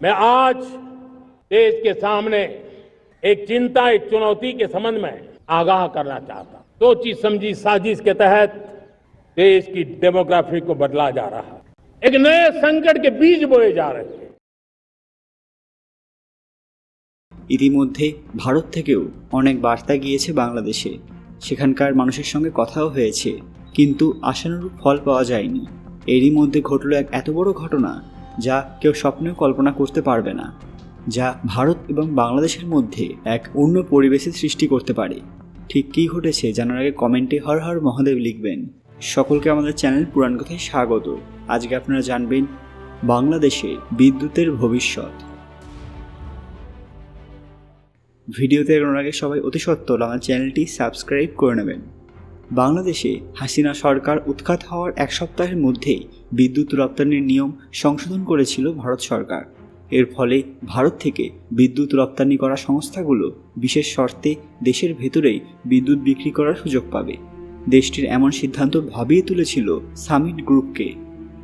मैं आज देश के सामने एक चिंता एक चुनौती के संबंध में आगाह करना चाहता हूं सोची समझी साजिश के तहत देश की डेमोग्राफी को बदला जा रहा है एक नए संकट के बीज बोए जा रहे हैं ইতিমধ্যে ভারত থেকেও অনেক বার্তা গিয়েছে বাংলাদেশে সেখানকার মানুষের সঙ্গে কথাও হয়েছে কিন্তু আশানুরূপ ফল পাওয়া যায়নি এরই মধ্যে ঘটল এক এত বড় ঘটনা যা কেউ স্বপ্নেও কল্পনা করতে পারবে না, যা ভারত এবং বাংলাদেশের মধ্যে এক অন্য পরিবেশের সৃষ্টি করতে পারে। ঠিক কী ঘটেছে জানার আগে কমেন্টে হর হর মহাদেব লিখবেন। সকলকে আমাদের চ্যানেল পুরাণ কথায় স্বাগত। আজকে আপনারা জানবেন বাংলাদেশে বিদ্যুতের ভবিষ্যৎ। ভিডিওতে এগোনোর আগে সবাই অতি সত্ত্বর আমার চ্যানেলটি সাবস্ক্রাইব করে নেবেন। বাংলাদেশে হাসিনা সরকার উৎখাত হওয়ার এক সপ্তাহের মধ্যেই বিদ্যুৎ রপ্তানির নিয়ম সংশোধন করেছিল ভারত সরকার। এর ফলে ভারত থেকে বিদ্যুৎ রপ্তানি করা সংস্থাগুলো বিশেষ শর্তে দেশের ভেতরেই বিদ্যুৎ বিক্রি করার সুযোগ পাবে। দেশটির এমন সিদ্ধান্ত ভাবিয়ে তুলেছিল সামিট গ্রুপকে।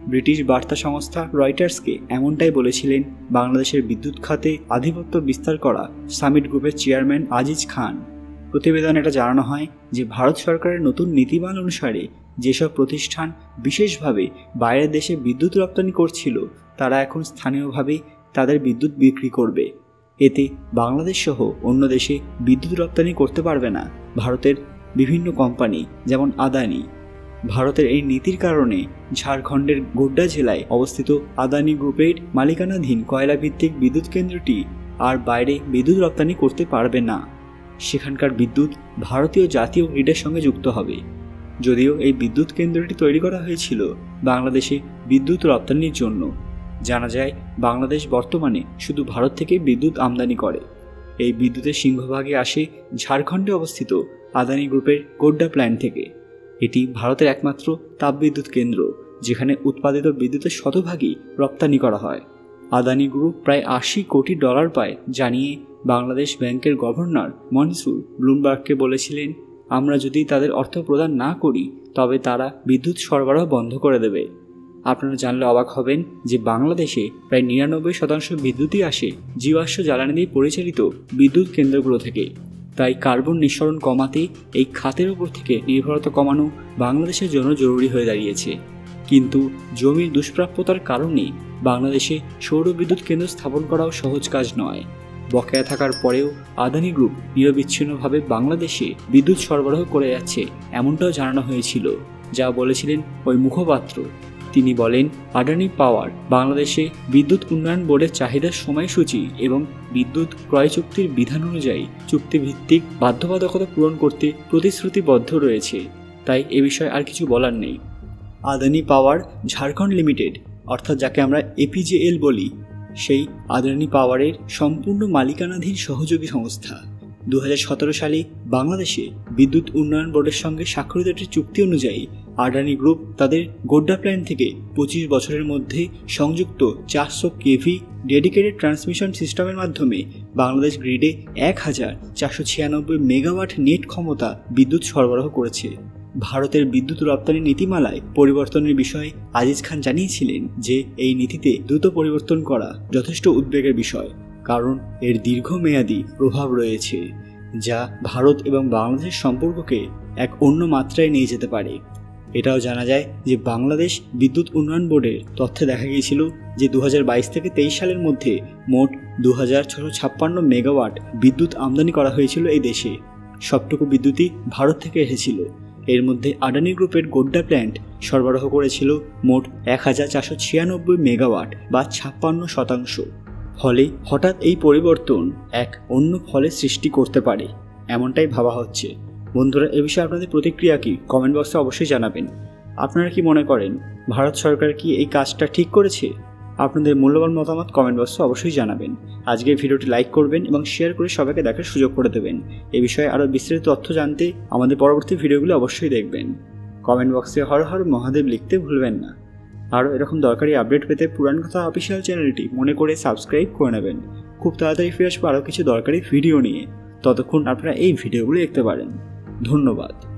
ব্রিটিশ বার্তা সংস্থা রয়টার্সকে এমনটাই বলেছিলেন, বাংলাদেশের বিদ্যুৎ খাতে আধিপত্য বিস্তার করা সামিট গ্রুপের চেয়ারম্যান আজিজ খান। প্রতিবেদনে এটা জানানো হয় যে ভারত সরকারের নতুন নীতিমালা অনুসারে যেসব প্রতিষ্ঠান বিশেষভাবে বাইরের দেশে বিদ্যুৎ রপ্তানি করছিল, তারা এখন স্থানীয়ভাবে তাদের বিদ্যুৎ বিক্রি করবে। এতে বাংলাদেশ সহ অন্য দেশে বিদ্যুৎ রপ্তানি করতে পারবে না ভারতের বিভিন্ন কোম্পানি, যেমন আদানি। ভারতের এই নীতির কারণে ঝাড়খণ্ডের গোড্ডা জেলায় অবস্থিত আদানি গ্রুপের মালিকানাধীন কয়লাভিত্তিক বিদ্যুৎ কেন্দ্রটি আর বাইরে বিদ্যুৎ রপ্তানি করতে পারবে না। সেখানকার বিদ্যুৎ ভারতীয় জাতীয় গ্রিডের সঙ্গে যুক্ত হবে। যদিও এই বিদ্যুৎ কেন্দ্রটি তৈরি করা হয়েছিল বাংলাদেশে বিদ্যুৎ রপ্তানির জন্য। জানা যায়, বাংলাদেশ বর্তমানে শুধু ভারত থেকে বিদ্যুৎ আমদানি করে। এই বিদ্যুতের সিংহভাগে আসে ঝাড়খণ্ডে অবস্থিত আদানি গ্রুপের গোড্ডা প্ল্যান্ট থেকে। এটি ভারতের একমাত্র তাপবিদ্যুৎ কেন্দ্র, যেখানে উৎপাদিত বিদ্যুতের শতভাগই রপ্তানি করা হয়। আদানি গ্রুপ প্রায় আশি কোটি ডলার পায়, জানিয়ে বাংলাদেশ ব্যাংকের গভর্নর মনসুর ব্লুমবার্গকে বলেছিলেন, আমরা যদি তাদের অর্থ প্রদান না করি, তবে তারা বিদ্যুৎ সরবরাহ বন্ধ করে দেবে। আপনারা জানলে অবাক হবেন যে বাংলাদেশে প্রায় নিরানব্বই শতাংশ বিদ্যুৎই আসে জীবাশ্ম জ্বালানি দিয়ে পরিচালিত বিদ্যুৎ কেন্দ্রগুলো থেকে। তাই কার্বন নিঃসরণ কমাতে এই খাতের উপর থেকে নির্ভরতা কমানো বাংলাদেশের জন্য জরুরি হয়ে দাঁড়িয়েছে। কিন্তু জমির দুষ্প্রাপ্যতার কারণে বাংলাদেশে সৌর বিদ্যুৎ কেন্দ্র স্থাপন করাও সহজ কাজ নয়। বকেয়া থাকার পরেও আদানি গ্রুপ নিরবিচ্ছিন্নভাবে বাংলাদেশে বিদ্যুৎ সরবরাহ করে যাচ্ছে এমনটাও জানানো হয়েছিল, যা বলেছিলেন ওই মুখপাত্র। তিনি বলেন, আদানি পাওয়ার বাংলাদেশে বিদ্যুৎ উন্নয়ন বোর্ডের চাহিদার সময়সূচি এবং বিদ্যুৎ ক্রয় চুক্তির বিধান অনুযায়ী চুক্তিভিত্তিক বাধ্যবাধকতা পূরণ করতে প্রতিশ্রুতিবদ্ধ রয়েছে। তাই এ বিষয়ে আর কিছু বলার নেই। আদানি পাওয়ার ঝাড়খণ্ড লিমিটেড, অর্থাৎ যাকে আমরা এপিজেএল বলি সেই আদানি পাওয়ারের সম্পূর্ণ মালিকানাধীন সহযোগী সংস্থা। দু হাজার সতেরো সালে বাংলাদেশে বিদ্যুৎ উন্নয়ন বোর্ডের সঙ্গে স্বাক্ষরিত একটি চুক্তি অনুযায়ী আডানি গ্রুপ তাদের গোড্ডা প্ল্যান্ট থেকে পঁচিশ বছরের মধ্যে সংযুক্ত চারশো কেভি ডেডিকেটেড ট্রান্সমিশন সিস্টেমের মাধ্যমে বাংলাদেশ গ্রিডে এক হাজার চারশো ছিয়ানব্বই মেগাওয়াট নেট ক্ষমতা বিদ্যুৎ সরবরাহ করেছে। ভারতের বিদ্যুৎ রপ্তানি নীতিমালায় পরিবর্তনের বিষয়ে আজিজ খান জানিয়েছিলেন যে এই নীতিতে দ্রুত পরিবর্তন করা যথেষ্ট উদ্বেগের বিষয়, কারণ এর দীর্ঘমেয়াদী প্রভাব রয়েছে, যা ভারত এবং বাংলাদেশের সম্পর্ককে এক অন্য মাত্রায় নিয়ে যেতে পারে। এটাও জানা যায় যে বাংলাদেশ বিদ্যুৎ উন্নয়ন বোর্ডের তথ্যে দেখা গিয়েছিল যে দু হাজার বাইশ থেকে তেইশ সালের মধ্যে মোট দু মেগাওয়াট বিদ্যুৎ আমদানি করা হয়েছিল এই দেশে। সবটুকু বিদ্যুৎই ভারত থেকে এসেছিল। এর মধ্যে আডানি গ্রুপের গোড্ডা প্ল্যান্ট সরবরাহ করেছিল মোট এক হাজার চারশো ছিয়ানব্বই মেগাওয়াট বা ছাপ্পান্ন শতাংশ। ফলে হঠাৎ এই পরিবর্তন এক অন্য ফলের সৃষ্টি করতে পারে, এমনটাই ভাবা হচ্ছে। বন্ধুরা, এ বিষয়ে আপনাদের প্রতিক্রিয়া কি? কমেন্ট বক্সে অবশ্যই জানাবেন। আপনারা কি মনে করেন, ভারত সরকার কি এই কাজটা ঠিক করেছে? আপনাদের মূল্যবান মতামত কমেন্ট বক্সে অবশ্যই জানাবেন। আজকের ভিডিওটি লাইক করবেন এবং শেয়ার করে সবাইকে দেখার সুযোগ করে দেবেন। এ বিষয়ে আরও বিস্তারিত তথ্য জানতে আমাদের পরবর্তী ভিডিওগুলো অবশ্যই দেখবেন। কমেন্ট বক্সে হর হর মহাদেব লিখতে ভুলবেন না। আরও এরকম দরকারি আপডেট পেতে পুরাণ কথা অফিসিয়াল চ্যানেলটি মনে করে সাবস্ক্রাইব করে নেবেন। খুব তাড়াতাড়ি ফিরে আসব আরও কিছু দরকারি ভিডিও নিয়ে। ততক্ষণ আপনারা এই ভিডিওগুলো দেখতে পারেন। ধন্যবাদ।